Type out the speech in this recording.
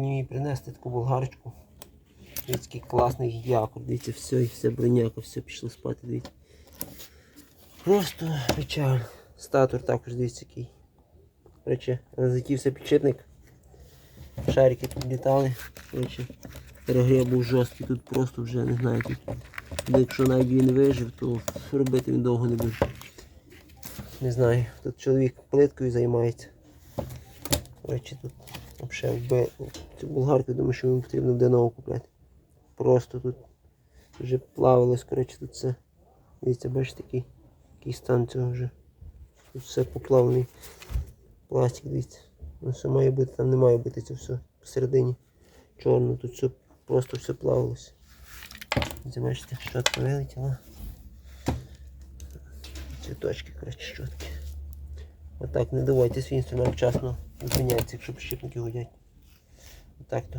Мені принести таку болгарочку. Який класний якор. Дивіться, все, і все броняка, все пішло спати, дивіться. Просто печаль. Статур також дивіться який. Коротше, розлетівся підшипник. Шарики підлітали. Коротше, перегрів був жорсткий, тут просто вже не знаю. Тут, якщо навіть він вижив, то робити він довго не буде. Не знаю, тут чоловік плиткою займається. Коротше, тут взагалі вби... цю болгарку, думаю, що йому потрібно буде нову купляти. Просто тут вже плавилось, коротше, тут все. Дивіться, бачите, який, який стан цього вже. Тут все поплавлений. Пластик, дивіться. Ну, все має бути, там не має бути це все посередині. Чорно, тут все просто все плавилось. Дивіться, бачите, щотка вилетіла. Цвіточки, коротше, щотки. Отак, не давайте свій інструмент вчасно зупиняється, якщо підшипники гудять. Отак то.